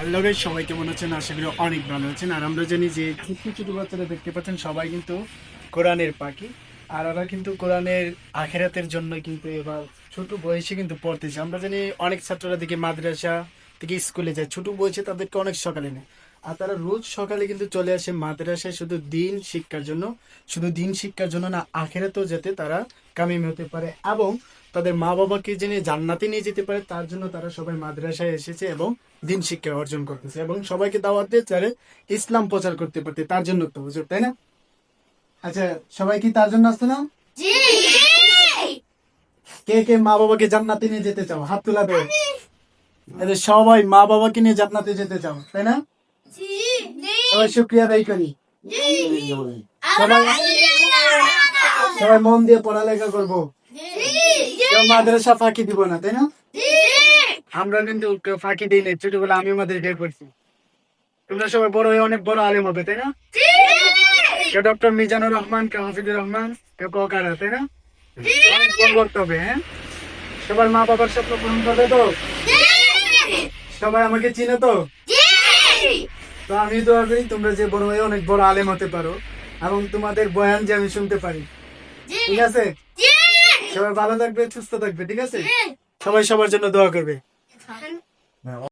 Hello guys সবাই কেমন আছেন? আশা করি অনেক ভালো আছেন। আর আমরা জানি যে ছোট ছোট বাচ্চারা দেখতে পাচ্ছেন, সবাই কিন্তু কোরআনের পাখি। আর ওরা কিন্তু কোরআনের আখেরাতের জন্য কিন্তু এবার ছোট বয়সে কিন্তু পড়তেছে। আমরা জানি অনেক ছাত্ররা দেখি মাদ্রাসা থেকে স্কুলে যায়। ছোট বয়সে তাদেরকে অনেক সকালে নেয়। আর তারা রোজ সকালে কিন্তু চলে আসে মাদ্রাসায় শুধু দিন শিক্ষার জন্য শুধু দিন শিক্ষার জন্য না আখেরাতেও যাতে তারা কামিম হতে পারে এবং তাদের মা বাবাকে জেনে জান্নাতে নিয়ে যেতে পারে তার জন্য তারা সবাই মাদ্রাসায় এসেছে এবং দিন শিক্ষা অর্জন করতেছে এবং সবাইকে দাওয়াত দিয়ে তারা ইসলাম প্রচার করতে পারতে তার জন্য তো হুজুর তাই না? আচ্ছা সবাই কি তার জন্য আসতো না? কে কে মা বাবাকে জান্নাতে নিয়ে যেতে চাও? হাত তুলা এদের সবাই মা বাবাকে নিয়ে জান্নাতে যেতে চাও তাই না? সবাই শুক্রিয়া আদায় করি। সবাই সবাই মন দিয়ে পড়ালেখা করব। মাদ্রাসা ফাঁকি দিব না তাই না? আমরা কিন্তু ফাঁকি দিই নাই ছোটবেলা আমি তোমরা সবাই বড় হয়ে অনেক বড় আলেম হবে তাই না? কেউ ডক্টর মিজানুর রহমান কেউ হাফিজুর রহমান কেউ ককারা তাই না? অনেক বড় করতে হবে হ্যাঁ? সবার মা বাবার স্বপ্ন পূরণ করবে তো? সবাই আমাকে চিনে তো? তো আমি দোয়া করি তোমরা যে বড় হয়ে অনেক বড় আলেম হতে পারো এবং তোমাদের বয়ান যে আমি শুনতে পারি। ঠিক আছে? সবাই ভালো থাকবে সুস্থ থাকবে ঠিক আছে? সবাই সবার জন্য দোয়া করবে।